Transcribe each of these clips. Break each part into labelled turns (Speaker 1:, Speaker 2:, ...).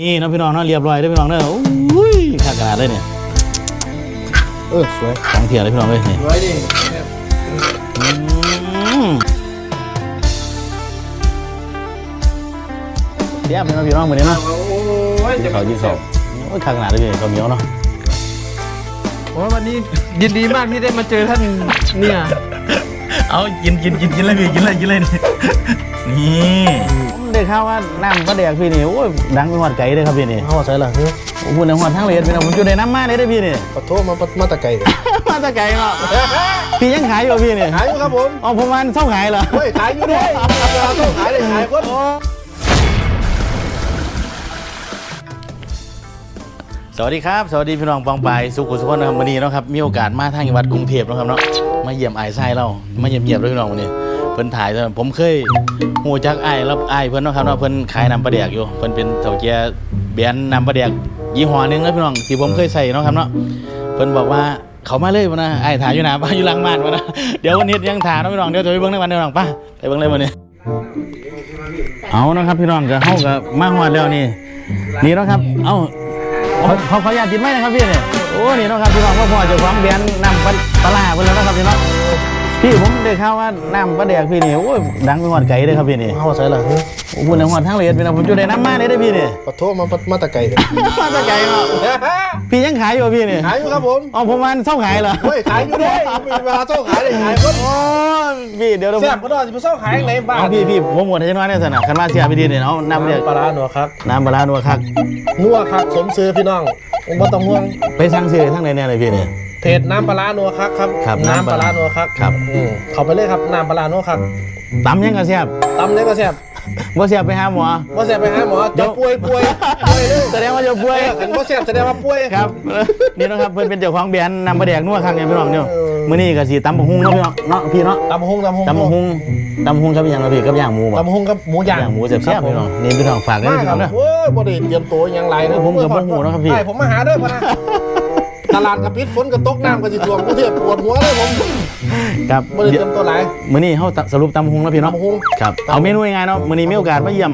Speaker 1: นี่เน้องพี่น้องเนาะเรียบร้อยได้อพี่น้องเด้ออุ้ยขากระดาษเลยเนี่ย
Speaker 2: เออสวย
Speaker 1: ของเทียเลยพี่น้องเลยนี่
Speaker 2: สวยดิ
Speaker 1: อืมเรียบเลยเนาะพี่น้องเหมือนนี้เนาะ
Speaker 2: โอ้ย
Speaker 1: ยี่เขายี่สองโอ้ยขากระดาษเลยพี่เขาวเหนียวเนาะ
Speaker 2: โอ้ยวันนี้ยินดีมากที่ได้มาเจอท่านเนี่ย
Speaker 1: เอากินกินกินกินเลยพี่กินเลยกินเลย นี่นี่ผมได้ข่าวว่าน้ำปลาแดกพี่นี่โอ้ยดังไปหอดไก่เลยครับพี่นี่
Speaker 2: ห่อใส่ละเฮ้ย
Speaker 1: ผมพูดในหอดทั้งเลยพี่น้องผมจุดในน้ำมาเลยได้อพี่นี่
Speaker 2: ขอโทษมามาตะไก่เลย
Speaker 1: มาแตะไก่เนาะพี่ยังขายอยู่พี่นี่
Speaker 2: ขายอยู่ครับผม
Speaker 1: อ๋อผมวันเศร้าขายเหรอ
Speaker 2: เฮ้ยขายอยู่ด้วยเราต้องขายเลยขายคน
Speaker 1: สวัสดีครับ สวัสดีพี่น้องปองปายสุขุสุขนะครับวันนี้เนาะครับมีโอกาสมาทางจังหวัดกรุงเทพเนาะครับเนาะมาเยี่ยมไอ้ายไส้เรามาเยี่ยมเยี่ยมด้วยพี่น้องวันนี้ เพิ่นถ่ายแต่ผมเคยหูจักไอ้ายแล้วไอ้เพิ่นเนาะครับเนาะเพิ่นขายน้ำปลาแดกอยู่เพิ่นเป็นเฒ่าแก่แบรนด์น้ำปลาแดกยี่ห้อหนึงนะพี่น้องที่ผมเคยใส่เนาะครับเนาะเพิ่นบอกว่าเขามาเลยมานะไอ้ถ่ายอยู่หนาบ้านอยู่หลังบ้านมานะเดี๋ยววันนี้ยังถ่ายเนาะพี่น้องเดี๋ยวจะไปเบิ่งในวันเดียวน้องป้าไปเบิ่งเลยวันนี้ เอานะครับพี่น้องก็เฮาก็มาฮอดแล้วนี่นี่เนาะครับ เอ้าเขาเขาขออนุญาตติดไหมนะครับพี่เนี่ยโอ้นี่เนาะครับพี่น้องก็พอเจะความแบรนด์น้ำปลาปลาร้าเพิ่นแล้วนะครับพี่น้อง พี่ผมได้ข่าวว่าน้ำปลาแดกพี่นี่โอ้ยดังไปฮอดไกลเลยครับพี่นี่
Speaker 2: ห่อใส่ละเฮ้ย
Speaker 1: โอ้โหในฮอดทางเลยพี่น้องผมอยู่ในน้ำมาเลยได้อพี่นี่
Speaker 2: ขอโทษมามาตะไก่เลย
Speaker 1: มาแตะไกลเนาะพี่ยังขายอยู่พี่นี่
Speaker 2: ขายอยู่ครับผม
Speaker 1: อ๋อผมวันเศร้าขายเหรอ
Speaker 2: เฮ้ยขายอยู่ด้วยมีเวลาต้องขายเลยขายคน
Speaker 1: โอ้ยพี่เดี๋ยวเดี๋ยวผ
Speaker 2: แซ่บ
Speaker 1: ม
Speaker 2: ก็ได้จะไปเศร้าขายอย่างไรบ้าง
Speaker 1: เอาพี่พี่ผมหมดให้น้อยเนี่ยสนะคันว่าเสียพี่ดีเนี่ยเอาน้ำปลาแดก
Speaker 2: ปลาร้าหนัวครับ
Speaker 1: น้ำปลาร้านัวคัก
Speaker 2: นัวครับสมซื้อพี่น้องผมบ่ต้องห่วง
Speaker 1: ไปสั่งซื้อทั้งไหนเนี่ยเลยพี่เนี่ย
Speaker 2: เพจน้ำปลาร้านัวครับครับ
Speaker 1: ครับ
Speaker 2: น้ำ
Speaker 1: น้ำ
Speaker 2: ป
Speaker 1: ป
Speaker 2: ลา
Speaker 1: ลา
Speaker 2: ร้า
Speaker 1: ร้า
Speaker 2: นัวครับ
Speaker 1: ครับ
Speaker 2: อืมเข้าไปเลยครับน้ำปลาร้านัวครับ
Speaker 1: ตำยังกระเสียบ
Speaker 2: ตำเลยก็แซ่บ
Speaker 1: บ่เสียบไปหาหมอ
Speaker 2: ว่าแซ่บไปหาหมอ
Speaker 1: เดี๋
Speaker 2: จะ
Speaker 1: ยว
Speaker 2: ป่วยป่วยป่วยเลย
Speaker 1: แสดงว่าจะป่วย
Speaker 2: เห็นว่าแซ่บแสดงว่าป่วย
Speaker 1: ครับ นี่นะครับเพิ่นเป็นเจ้าของแบรนด์นำปลาแดกนัวครั้งเนี่ยพี่น้องเนี่ย
Speaker 2: เออ
Speaker 1: มื้อนี้ก็สิตำบักหุ่งเนาะพี่น้องเนาะพี่เนาะ
Speaker 2: ตำหงตำหง
Speaker 1: ตำบักหุ่งตำบักหุ่งครับอย่างละพี่กับย่างหมูบ่
Speaker 2: ตำหงกับหมูย่าง
Speaker 1: ย่างหมูแซ่บๆพี่น้องนี่พี่น้องฝากได้
Speaker 2: มา
Speaker 1: พี่
Speaker 2: ค
Speaker 1: น้
Speaker 2: รั
Speaker 1: อบงเด้อ
Speaker 2: โอ้ยบ่ได้เตรียมตัวอยังไรนะ
Speaker 1: ผมกับบ่หูนะครับพี่
Speaker 2: ใช่ผมมาหาเด้อพะนะ ตลาดกระปิดฝนกระตกน้ำกระจิตวงกรุงเทพปวดหัวเลยผม
Speaker 1: ครับ
Speaker 2: บ่ได้เตรียมตัวหลาย
Speaker 1: มื้อนี้เฮาสรุปตำบักหุ่งแล้วพี่เนาะ
Speaker 2: ตำหง
Speaker 1: ครับเอาเมนูง่ายๆเนาะมื้อนี้มีโอกาสมาเยี่ยม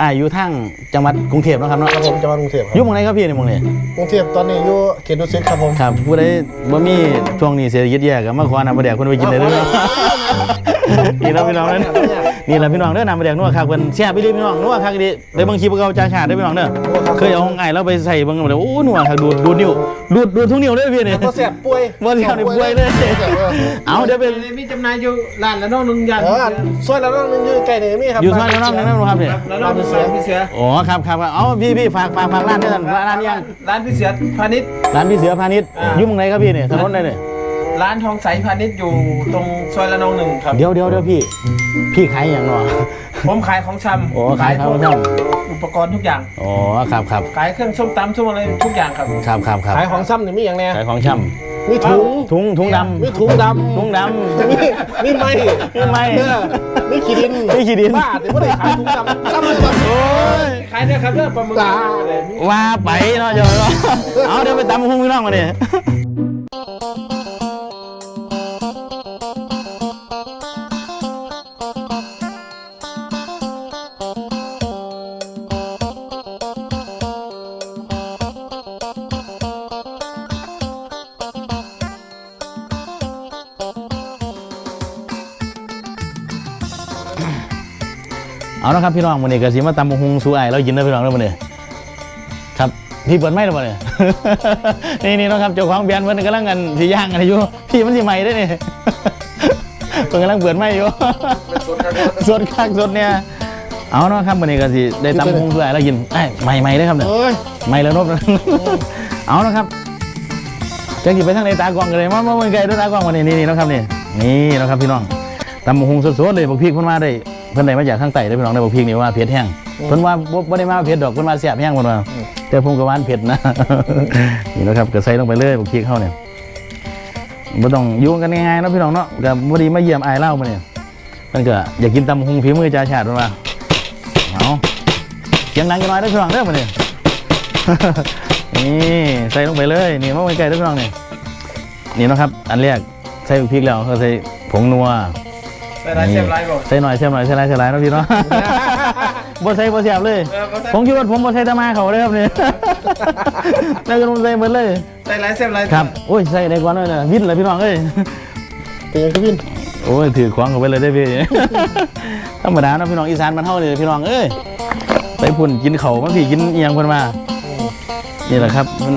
Speaker 1: อ่าอยู่ทางจังหวัดกรุงเทพเนาะครับเนาะ
Speaker 2: ครับผมจังหวัดกรุงเทพค
Speaker 1: อยู่
Speaker 2: รับ
Speaker 1: หม่องไหนครับพี่ในหม่องนี้
Speaker 2: กรุงเทพตอนนี้อยู่เขตดุสิตครับผม
Speaker 1: ครับผู้ใดบ่มีช่วงนี้เศรษฐกิจแย่ก็มาขอนำปลาแดกเพิ่นไปกินได้เลยเนาะนี่เราะพี่น้องเด้อ นี่แหละพี่น้องเด้อนำไปแดกนัวคักเพิ่นแซ่บไปดิพี่น้องนัวคักดิไปเบิ่งคลิปเก่าจ้าชาติเด้อพี่น้องเด้อเคยเอาของไอ้แล้วไปใส่เบิ่งแล้วโอ้นัวคักดูดดูดนิ้วดูดดูดทุกนิ้วเลยพี่นี่
Speaker 2: บ่แซ่บป่วย
Speaker 1: บ่แซ่บนี่ป่วยเลยเอาเดี๋ยวไป
Speaker 3: มีจำหน่ายอยู่ร้านละน้องหนึ่งยัน
Speaker 2: เออซอยละน้องนึงอยู่ใกล้นี่มีครับ
Speaker 1: อยู่ซอยน้องๆนั่นนะครับเนี่ย
Speaker 3: แล้วน้องพี่เสือพี่เสือ
Speaker 1: อ๋อครับครับครับเอาพี่พี่ฝากฝากฝากร้านด้วยกันร้านนี้ยัง
Speaker 3: ร้านพี่เสือพาณิชย์
Speaker 1: ร้านพี่เสือพาณิชย์
Speaker 3: อ่า
Speaker 1: อยู่หม่องไหนครับพี่เนี่ยถนนไหนเนี่ย
Speaker 3: ร้านทองใสพาณิชย์อยู่ตรงซอยละนองหนึ่งครับ
Speaker 1: เดี๋ยวเดี๋ยวเดี๋ยวพี่ พี่ขายอย่างเนาะ
Speaker 3: ผมขายของชำ
Speaker 1: โอ้ขายของชำ
Speaker 3: พวกอุปกรณ์ทุกอย่าง
Speaker 1: อ๋อครับครับ
Speaker 3: ขายเครื่องส้มตำส้มอะไรทุกอย่างครับ
Speaker 1: ครับครับครับ
Speaker 2: ขายของซ้ำนี่มีอย่างแน่
Speaker 1: ขายของช่
Speaker 2: มีถุงำ
Speaker 1: ถุงถุงดำ
Speaker 2: มีถุงดำ
Speaker 1: ถุงดำ
Speaker 2: มีมีไม้
Speaker 1: มีไม้
Speaker 2: เออมีขี้ดิน
Speaker 1: มีขี้ดิน
Speaker 2: บ้าแต่ไม่ได้ขายถุงดำซ้ำเลยก่อน
Speaker 1: โอ้ย
Speaker 3: ขายได้ครับเรื่องปลาหมึก
Speaker 2: จ้า
Speaker 3: อะไรมี
Speaker 1: ว่าไปเนาะเจ้าเนาะเอาเดี๋ยวไปตำหุ้งพี่น้องมาเนี่ย ครับพี่น้องวันนี้ก็สิมาตำหุ้งสู้ไอ้เรากินได้พี่น้องแล้ววันนี้ครับพี่เปิดไม่หรือเปล่าเนี่ยนี่นี่เนาะครับเจ้าของแบรนด์เพิ่นกำลังกันสิย่างกันอยู่พี่มันสิใหม่ได้อนี่เพิ่นกำลังเปิดไม่อยู่สดคักสดเนี่ยเอาเนาะครับวันนี้ก็สิได้ตำหุ้งสู้ไอ้เรากินไอ้ใหม่ใหม่ได้อครับเนี่ย
Speaker 2: เอ้ย
Speaker 1: ไม่แล้วนบเอาละครับจะกินไปทางในตากล้องกันเลยมามาเมืองไกลด้วยตากล้องวันนี้นี่นี่นะครับนี่นี่นะครับพี่น้องตำบักหุงสดๆเลยบักพริกเพิ่นมาได้ เพิ่นได้มาจากข้างใต้ได้อพี่น้องได้บักพริกนี่ว่าเผ็ดแห้งเพิ่นว่าบ่บ่ได้มาเผ็ดดอกเพิ่นว่าแซ่บแห้งเพิ่นว่าแต่ผมก็ว่าเผ็ดนะ นี่นะครับก็ใส่ลงไปเลยบักพริกเข้าเนี่ยบ่ต้องยู่งกันง่ายๆเนาะพี่น้องเนาะก็บ่ดีมาเยี่ยมอายเล่ามาเนี่ยเพิ่นก็อยากกินตำหุงฝีมือจ่าชาติเพิ่นว่าเอาเสียงดังกันหน่อยเด้อพี่น้องเด้อมาเนี่ย นี่ใส่ลงไปเลยนี่มะม่วงไก่ทุกน้องเนี่ยนี่เนาะครับ อันแรกใส่พริกแล้วก็ใส่ผงนัว
Speaker 3: แต่ร้านเชฟไลน์บอก
Speaker 1: ใส่หน่อยใส่หน่อยใส่หลายใส่หลายเนาะพี่เนาะ บ่ใส่บ่เสียบเลย
Speaker 3: เออบ่ใส่
Speaker 1: ผมคิดว่าผมบ่ใส่ตะมาเขาเลยครับเนี่ยแล้วก็ลงใส่หมดเลย
Speaker 3: ใส่หลายเส้นหลาย
Speaker 1: ครับ โอ้ยใส่ได้กว่าน้อยนะวินเลยพี่น้องเอ้ย
Speaker 2: เป็นยังไงพี่วิน
Speaker 1: โอ้ยถือของเข้าไปเลยได้อพี่ ธรรมดาเนาะพี่น้องอีสานมันเฮาเลยพี่น้องเอ้ยไปพุ่นกินเขาวมันพี่กินเอียงเพิ่นมา นี่แหละครับมัน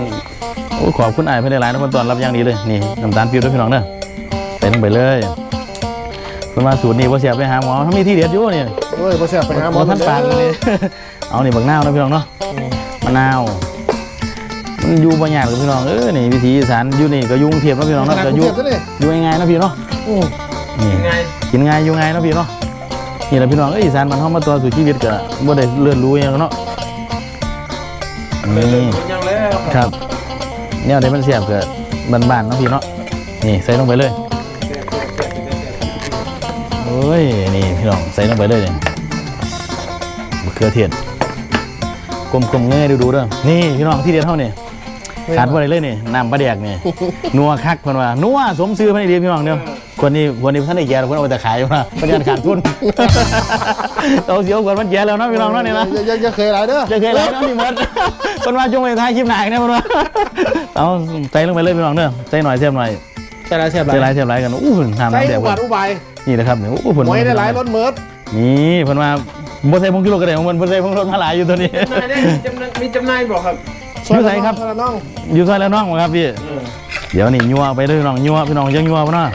Speaker 1: โอ้ยขอบคุณอ้ายเพิ่นได้หลายนะเพิ่นต้อนรับอย่างดีเลย นี่น้ำตาลปี๊บด้วยพี่น้องเด้อใส่ลงไปเลย เพิ่นมาสูตรนี้บ่เสียไปหาหมอถ้ามีที่เด็ดอยู่นี่
Speaker 2: โอ้ยบ่แซ่บไปหาหม
Speaker 1: หม
Speaker 2: อ
Speaker 1: อท่านปากเลย เอานี่บักนาวนะพี่น้องเนาะมะนาว มันอยู่บ่ยากหรอกพี่น้องเออนี่วิถีอีสานอยู่นี่ก็อยุ่กรุงเทพเนาะพี่น้อง
Speaker 2: ข
Speaker 1: เนาะ
Speaker 2: นาด
Speaker 1: ก็
Speaker 2: ก
Speaker 1: อ
Speaker 2: รุง
Speaker 1: ยู่
Speaker 2: เทพซะนี่
Speaker 1: อยู่ง่ายๆเนาะพี่เนาะ
Speaker 2: อือ
Speaker 1: นี่
Speaker 3: ยังไง
Speaker 1: กินง่ายอยู่ง่ายเนาะพี่เนาะนี่แหละพี่น้องเอ้ยอีสานมันเข้ามาตัวสู่ชีวิตก็บ่ได้เลื่อนรู้อหยังเนาะนี่
Speaker 3: ยังแล้ว
Speaker 1: ครับแนวใดมันเสียบก็บ้านๆเนาะพี่เนาะนี่ใส่ลงไปเลยโอ้ย นี่พี่น้องใส่ลงไปเลยนี่มะเขือเทศกลมๆง่ายๆดูๆเด้อนี่พี่น้องที่เด็ดเท่านี่ขาดบ่ได้เลยนี่น้ำปลาแดกนี่นัวคักเพิ่นว่านัวสมซื้อเพิ่นอีดีพี่น้องเด้อคนนี้คนนี้ท่านได้แก่แล้วเพิ่นเอาแต่ขายอยู่นะเพิ่นยันขาดทุนเอาเสียวกว่ามันแก่แล้วเนาะพี่น้องเนาะนี่นะ
Speaker 2: ยังยังเคยหลายเด้อ
Speaker 1: จะเคยแล้วเนาะนี่หมดเพิ่นว่าจงไปท้ายคลิปหน้าอีกนะเพิ่นว่าเอาใส่ลงไปเลยพี่น้องเด้อใส่หน่อยเสียบหน่อย
Speaker 2: ใส่หลายแซ่บห
Speaker 1: ใส่ห
Speaker 2: ลา
Speaker 1: ลายยเสียบหลายกันอู้หูน้ำ
Speaker 2: ใส่
Speaker 1: น้ำแดง
Speaker 2: อุบาทอุบาย
Speaker 1: นี่นะครับนี่อู้เพิ่น
Speaker 2: หอยได้หลายรสเมิด
Speaker 1: นี่เพิ่นว่าบ่ใส่ผงกิโลก็ได้ของเพิ่นเพิ่นใส่ผงรสมาหลายอยู่ตัวนี้
Speaker 3: จำหน่ายได้จำหน่ายมีจำหน่ายบอกครับ
Speaker 1: อยู่ไหนครับ
Speaker 2: ซอยละน้อง
Speaker 1: อยู่ซอยแล้วน้องบ่ครับพี่ เดี๋ยวนี่ยัวไปเลยพี่น้องยัวพี่น้องยังยัวพ่อเนาะ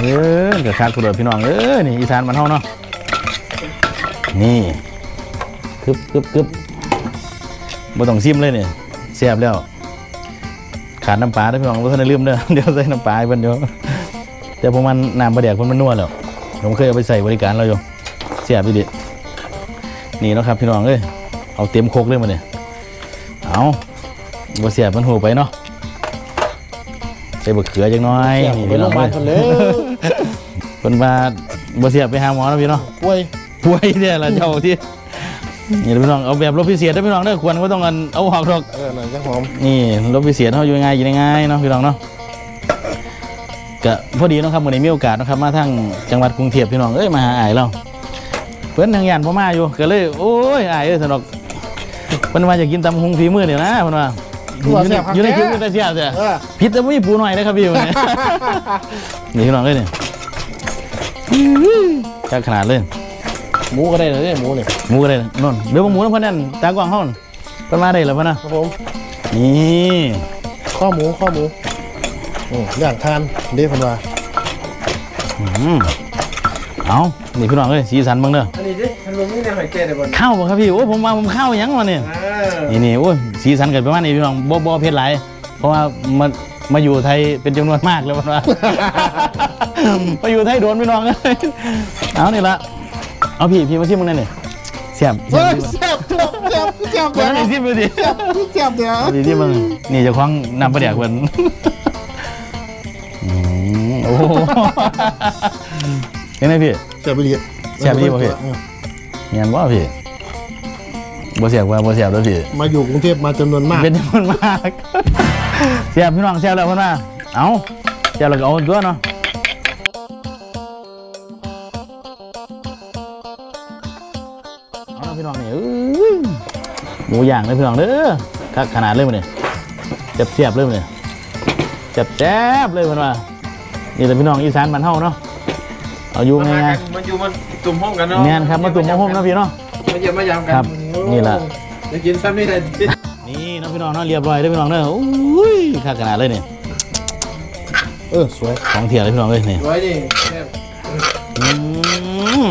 Speaker 1: เออกับขาดกุเดือพี่น้องเออนี่อีสานมันเฮาเนาะนี่กึบกึบกึบบ่ต้องซิมเลยนี่แซ่บแล้ว ขาดน้ำปลาเด้อพี่น้องบ่ทันได้ลืมเด้อเดี๋ยวใส่น้ำปลาให้เพิ่นเดี๋ยวแต่ผมมันน้ำปลาแดกเพิ่นมันนัวแล้วผมเคยเอาไปใส่บริการเราอยู่แซ่บพี่ดินี่เนาะครับพี่น้องเอ้ยเอาเต็มโคกเลยมาเนี่ยเอาบ่เสียบมันหูไปเนาะใส่บะเขือจังน้อย
Speaker 2: แซ่บ
Speaker 1: นี่
Speaker 2: ไป
Speaker 1: พี่
Speaker 2: โร
Speaker 1: น้อง
Speaker 2: งพยาบาลคนเลย
Speaker 1: เพิ่นว่าบ่เสียบไปหาหมอนะพี่เนาะ
Speaker 2: ป่วย
Speaker 1: ป่วยเนี่ยล่ะเจ้าที่ นี่พี่น้องเอาแบบรถพิเศษเด้อพี่น้องเด้อควรบ่ต้องกันเอาหอกดอก
Speaker 2: เออหน่อยจังหอม
Speaker 1: นี่รถพิเศษเฮาอยู่ง่ายอยู่ง่ายเนาะพี่น้องเนาะก็พอดีเนาะครับมื้อนี้มีโอกาสเนาะครับมาทางจังหวัดกรุงเทพพี่น้องเอ้ยมาหาอ้ายเราเพิ่นทางย่านบ่มาอยู่ก็เลย โอ้ยอ้ายเอ้ยสนอกเพิ่นว่าจะกินตำหุงฝีมือนี่นะเพิ่นว่าอยู่ในอยู่ในคลิปอยู่ในเสียบเด้อ
Speaker 2: เออ
Speaker 1: พิษแต่ไม่มีปูหน่อยนะครับพี่วันนี้นี่พี่น้องเลยเนี่ยจักขนาดเลย
Speaker 2: หมูก็ได้เลยเนี่ยหมูเนี่ย
Speaker 1: หมูก็ได้นนเดี๋ยวหมูน้ำพันนั่นตากว้างห้องเพิ่นมาได้แล้วพ่อนะครับ
Speaker 2: ผม
Speaker 1: นี่
Speaker 2: ข้อหมูข้อหมูอืมอย่างทานเด้พันว่า
Speaker 1: อืมเอานี่พี่น้องเลยสีสันเบ้างเด้อ
Speaker 3: อันนี้ดิทันลงนี่เนี่ยหอยเกล็ดเลยบน
Speaker 1: ข้าวบ่ครับพี่โอ้ผมมาผมข้าวหยังวะเนี่ย
Speaker 3: อ่า
Speaker 1: นี่นี่โอ้ยสีสันเกิดประมาณนี้พี่น้องบ่บ่เผ็ดหลายเพราะว่ามามาอยู่ไทยเป็นจำนวนมากเลยพ่อว่ามาอยู่ไทยโดนพี่น้องเลยเอานี่ละ เอาพี่พี่มาชิมมึงนั่นนี่เสียบเสี
Speaker 2: เฮ้
Speaker 1: ย
Speaker 2: ย
Speaker 1: บ
Speaker 2: แซ่บแซ่บแซ่บแซ่บ
Speaker 1: เดี๋ยวนี่ชิมดูดิ
Speaker 2: แซ่บแซ่บเดี๋ยว
Speaker 1: เอาดิที่มึงนี่เจะคล้าของนำประเดี๋ยวเพิ่นอืมโอ้โหยังไงพี่
Speaker 2: แซ่บไปดี
Speaker 1: แซ่บไปดีบ่พี่ เงียนว่าพี่บ่เสียบว่าบ่เสียบด้วยพี่
Speaker 2: มาอยู่กรุงเทพมาจำนวนมาก
Speaker 1: เป็นจำนวนมาก เสียบพี่น้องเสียบแล้วเพิ่นว่าเอาเสียบแล้วก็เอาตัวเนาะเอาเนาะ หมูย่างเลยพี่น้องเด้อคักขนาดเลยมันนี่เจ็บเสียบเลยมันนี่เจ็บแซ่บเลยเพิ่นว่านี่แหละพี่น้องอีสานบ้านเฮาเนาะเอาอยู่
Speaker 3: มา
Speaker 1: ง่าย
Speaker 3: กันมาอยู่มาตุ่มห้องกันเนาะ
Speaker 1: ๆแม่นครับมาตุ่มมาห่มเนาะพี่เนาะ
Speaker 3: มาเยี่ยมมายามกัน
Speaker 1: ครับนี่แหละ
Speaker 3: จะกินซ้ำนี่เลย
Speaker 1: นี่น้องพี่น้องเนาะเรียบร้อยเด้อพี่น้องเด้ออุ้ยค่าขนาดเลยนี่
Speaker 2: เออสวย
Speaker 1: ของเถียเลยพี่น้องเลยนี่
Speaker 3: ไว้ดิแซ่บ
Speaker 1: อืม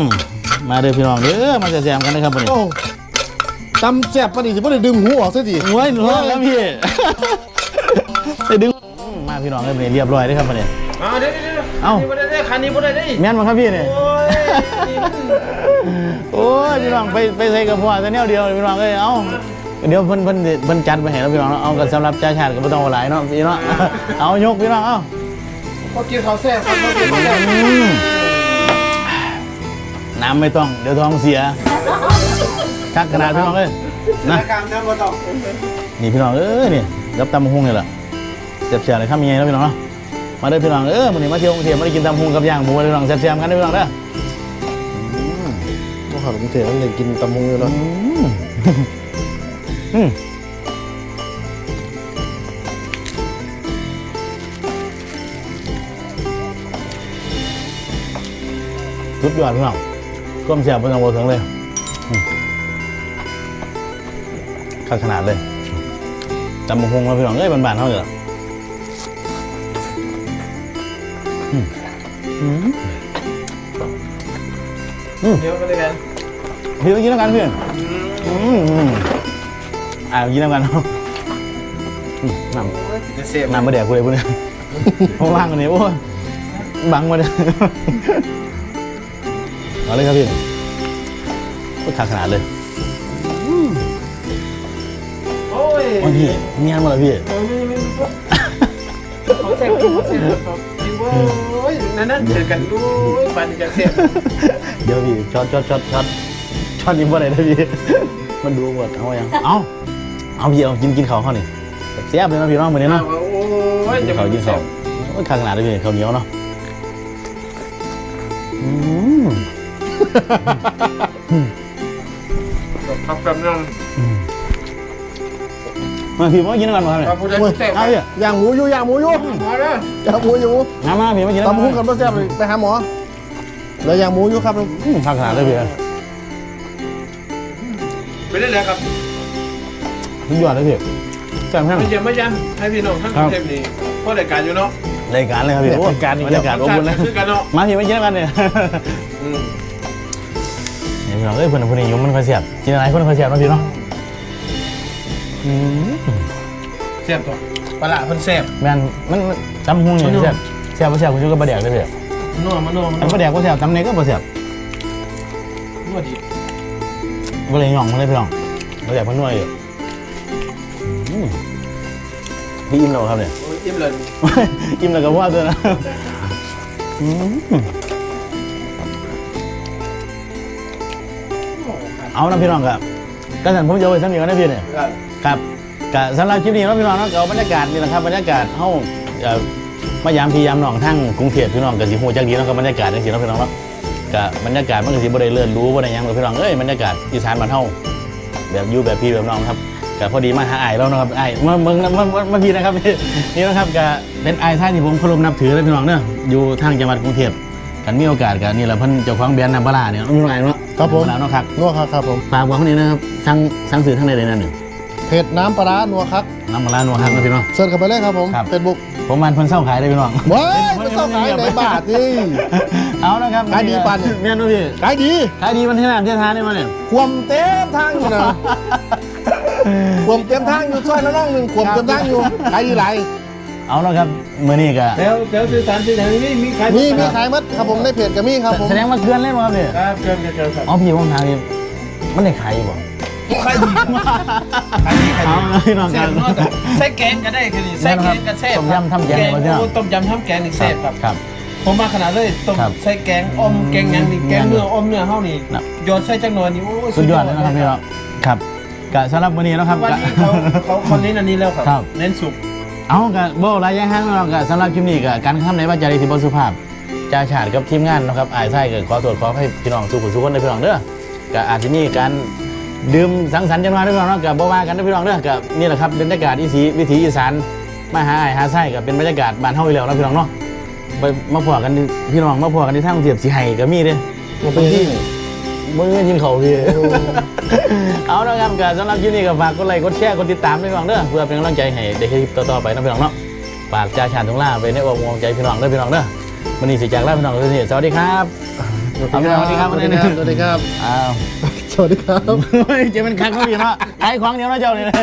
Speaker 1: มาเด้อพี่น้องเด้อมาแซมๆกันนะครับวันนี้
Speaker 2: โอ้ ตำแซ่บปานนี้สิบ่ได้ดึงหูออกซะที
Speaker 1: โอ้ยหนูแล้วพี่ ไปดึงอืมมาพี่น้องเลยวันนี้เรียบร้อยเด้อครับวันนี้
Speaker 3: เอาเดี๋ยวเดี๋ยวเดี๋ยว
Speaker 1: เอ้า
Speaker 3: นี่บ่ได้ได้คันนี้บ่ได้ได้
Speaker 1: แม่นมาครับพี่นี่
Speaker 3: โอ้ยนี่มัน
Speaker 1: โอ้ยพี่น้องไปไปใส่กับพ่อแต่แนวเดียวพี่น้องเอ้ยเอ้าเดี๋ยวเพิ่นเพิ่นเพิ่นจัดไปให้แล้วพี่น้องเนาะเอากันสำหรับจ่าชาติก็บ่ต้องเอาหลายเนาะพี่เนาะเอายกพี่น้องเอ้า
Speaker 3: พอกินข้าวแซ่บครับพอกินข้าวแซ่บ
Speaker 1: อืมน้ำไม่ต้องเดี๋ยวท้องเสีย ชักขนาดพี่น้องเลยนะ
Speaker 3: รายการน้ำบ่ต้อง
Speaker 1: นี่พี่น้องเอ้ยนี่รับตำหุ้งนี่แหละเจ็บเสียเลยข้ามยังไงนะพี่น้องเนาะมาเด้อพี่น้องเออวันนี้มาเที่ยวกรุงเทพมาได้กินตำหุ้งกับย่างหมูเลยพี่น้องเสียบๆกันเด้อพี่น้องเด้ออืม
Speaker 2: ขนมเถื่อนเลยกินตำมงอยู่เนาะ
Speaker 1: อืมสุดยอดพี่น้องก้มเสียบเป็นตัวถึงเลย อืมข้าขนาดเลยจำมงคงแล้วพี่น้องเอ้ยบานๆเท่าเดิมอืมอืม
Speaker 3: เดี๋ยวมาด้วยกัน
Speaker 1: พี่ไปกินแล้วกันพี่อืมอืมอ่ากินแล้วกันเนาะอืมน้ำ
Speaker 3: จะเสียบ
Speaker 1: น้ำมาแดกกูเลยพวกเนี้ยเพราะว่างอันนี้โอ้ยบังมาเลยเอาเลยครับพี่โอ้ยขาดขนาดเลย
Speaker 3: โอ้ย
Speaker 1: โอ้ยพี่เมียนหมดเลยพี่
Speaker 3: โอ้ยไม่ไม่ไม่เขาเสียบเขาเสียบเขาจริงว่าโอ้ยนั่นนั่นเจอกันด้วยปันจะเสียบ
Speaker 1: เดี๋ยวพี่ช็อตช็อตช็อตช็อตช็อตนี้ว่าอะไรนะพี่มันดูหมดเอายังเอาเอาพี่เอากินกินเขาวเขานี่เสียบเลยนะพี่น้องมือนี้เนาะ
Speaker 3: โอ้ย
Speaker 1: กิ
Speaker 3: จะ
Speaker 1: นเขาว
Speaker 3: มา
Speaker 1: กิน
Speaker 3: เสี
Speaker 1: เขา
Speaker 3: ยวบ
Speaker 1: โอ้ยขาดขนาดเลยพี่ข้าวเหนียวเนาะอืม
Speaker 3: ครับกำลัง
Speaker 1: มาพี่มากินด้วยกันมาครับเนี่ย
Speaker 3: พระพุทธเจ้า
Speaker 1: เอาพี่
Speaker 2: ย่างหมูอยู่ย่างหมูอยู่
Speaker 3: หมอแล้ว
Speaker 2: ย่างหมูอยู่
Speaker 1: มามาพี่มากินด้วย
Speaker 2: ตำ
Speaker 1: กั
Speaker 2: หุ้งกันบ่แซ่บเลยไปหาหมอแล้วย่างหมูอยู่ครับ
Speaker 1: อืมขาดขนาดเลยพี่
Speaker 3: ไปได้เลยครับ
Speaker 1: สุดยอดเลยพี่แซ่บแห้ง
Speaker 3: ไม่เยี่ยมไม่ยันให้พี่น้องทั้งเทปนี้เพราะรายการอยู่เนาะ
Speaker 1: รายการเลยครับพี่โอ้ยการบรรยากาศอบอุ่นเลย
Speaker 3: คือกันเนาะ
Speaker 1: มาพี่มากินด้วยกันเนี่ย
Speaker 3: อืม
Speaker 1: เนี่ยพี่น้องเอ้ยเพื่อนคนนี้ยุ่มันคอยเสียบกินอะไรคนคอยเสียบเนาะพี่เนาะ อืม
Speaker 3: เสียบตัวปลาละคนเสียบ
Speaker 1: แม่นมันมันจำหุ้งเนี่ยเสียบเสียบบ่เสียบคุณชูก็บะแดกเลยพี่
Speaker 3: นัวมันนัวมัน
Speaker 1: อัน
Speaker 3: นัว
Speaker 1: บะแดกบ่เสียบตำเนยก็บ่เสียบ
Speaker 3: นัวดี
Speaker 1: บ่เลยหย่องมาเลยพี่น้องบะแดกเพิ่นนวดอยู่อืมพี่อิ่มแล้วครับเนี่ย
Speaker 3: โอ้ยอิ่มเลย
Speaker 1: อิ่มแล้วก็ว่าตัวนะอืมเอานะพี่น้องครับก็สั่นผมจะเอาไว้ซ้ำอีกนะพี่เนี่ย ครับ กะสำหรับคลิปนี้เนาะพี่น้องเนาะก็เอาบรรยากาศนี่แหละครับบรรยากาศเฮาเอ่อมายามพี่ยามน้องทั้งกรุงเทพพี่น้องก็สิฮู้จักดีเนาะกับบรรยากาศจังซี่เนาะพี่น้องเนาะกะบรรยากาศมันก็สิบ่ได้เลื่อนรู้บ่ได้หยังหรอกพี่น้องเอ้ยบรรยากาศอีสานบ้านเฮาแบบอยู่แบบพี่แบบน้องครับก็พอดีมาหาอ้ายแล้วเนาะครับอ้ายมาเบิ่งมามามาพี่นะครับ นี่นะครับก็เป็นอ้ายท่านที่ผมเคารพนับถือเลยพี่น้องเนาะอยู่ทางจังหวัดกรุงเทพกันมีโอกาสกันนี่แหละเพิ่นเจ้าของแบรนด์น้ำปลาร้าเนี่ยน้องนุ่นายเนาะ
Speaker 2: ครับผม
Speaker 1: น้ำปลาร้าเนาะครับ
Speaker 2: นัวครับครับผม
Speaker 1: ฝากบอกคนนี้นะครับสั่งสั่งซื้อทางใดได้นั่นน่ะ
Speaker 2: เผ็ดน้ำปลาร้านัวครับ
Speaker 1: น้ำปลาร้านัวครับนะพี่น้อง
Speaker 2: เสิร์ฟกันไปเลยครับผม
Speaker 1: ครับ
Speaker 2: เฟซบุ๊ก
Speaker 1: ผมมันเพิ่นเศร้าขายได้พี่น้อง
Speaker 2: ว้ายไม่ต้องขายในบาทนี่
Speaker 1: เอานะครับ
Speaker 2: ขายดีปานเนี่ย
Speaker 1: เมียนดูพี่
Speaker 2: ขายดี
Speaker 1: ขายดีมันที่น้ำที่ทานได้มาเนี่ย
Speaker 2: ควมเต็มทางอยู่นะควมเต็มทางอยู่ซอยละน้องหนึ่งควมเต็มทางอยู่ขายดีหลาย
Speaker 1: เอานะครับมื้อนี้ก็
Speaker 3: แล้วแล้วสื่อสารสื่อสารนี่มีใคร
Speaker 2: มีมีขายมัดครับผมในเพจก็มีครับผม
Speaker 1: แสดงว่าเกินเลยบ่ครับเนี่ย
Speaker 3: ครับเกินเกินเกินครับ
Speaker 1: อ๋อพี่ผมถามพี่มันได้ขายอยู่บ่
Speaker 3: ใครดีใครดีใคร
Speaker 1: เอา
Speaker 3: ดี
Speaker 1: นะพี่น้อง
Speaker 3: เสี
Speaker 1: กั
Speaker 3: ย
Speaker 1: น
Speaker 3: บนวดใส่แกงก็ได้คือนี่ใส่แกงก็แซ่บ
Speaker 1: ต้มยำทำแกง
Speaker 3: แกง
Speaker 1: มาเนี่ย
Speaker 3: โอ้ต้มยำทำแกงนี่แซ่บครับ
Speaker 1: ครับ
Speaker 3: ผมมาขนาดเลยต้ม
Speaker 1: ครับ
Speaker 3: ใส่แกงอมแกงหยังนี่แกงเนื้ออมเนื้อเฮานี่
Speaker 1: ครับ
Speaker 3: โยนใส่จังหน่อยนี่โอ้ย
Speaker 1: สุดยอดเลยนะครับพี่น้องครับก็สำหรับวันนี้นะครับ
Speaker 3: วัน
Speaker 1: ก็
Speaker 3: นี้เขาเขาเขาเน้นอันนี้แล้วครับ
Speaker 1: ครับ
Speaker 3: เน้นสุก
Speaker 1: เอาก็บ่หลายอย่างห้างเราก็สำหรับคลิปนี้ก็การกระทำในว่าจารีที่บ่สุภาพจ่าฉาดกับทีมงานนะครับอายไส้ก็ขอตรวจขอให้พี่น้องสุขุสุขคนในพี่น้องเด้อก็อาจจะมีการ ดื่มสังสรรค์กันมาเด้อพี่น้องเนาะก็บ่ว่ากันเด้อพี่น้องเด้อก็นี่แหละครับบรรยากาศอีสีวิถีอีสานมาหาอายหาไส้ก็เป็นบรรยากาศบ้านเฮาอีแล้วเนาะพี่น้องเนาะไปมาพอกันที่พี่น้องมาพอกันที่ทางกรุงเทพสิให้ก็มีเด้
Speaker 2: มันเป็นที่
Speaker 1: บ่มีเงินกินข้าวพี่เอาละครับก็สำหรับคลิปนี้ก็ฝากกดไลค์กดแชร์กดติดตามด้วยพี่น้องเด้อเพื่อเป็นกำลังใจให้ได้คลิปต่อๆไปนะพี่น้องเนาะฝากจ่าชาญตรงล่าไปในอกวงใจพี่น้องเด้อพี่น้องเด้อวันนี้สิจากลาพี่น้องเลยสวัสดีครับเอาพี่น้อง สวัสดีครับ
Speaker 2: ส
Speaker 1: วั
Speaker 2: วันส
Speaker 1: นี้
Speaker 2: ดีครับสวัสดีครับ
Speaker 1: อ้าว
Speaker 2: สวัสดีครับ
Speaker 1: เฮ้ยเจะเป็นคักเขาพี่เนาะขายของเดียวเนาะเจ้าเลยนะ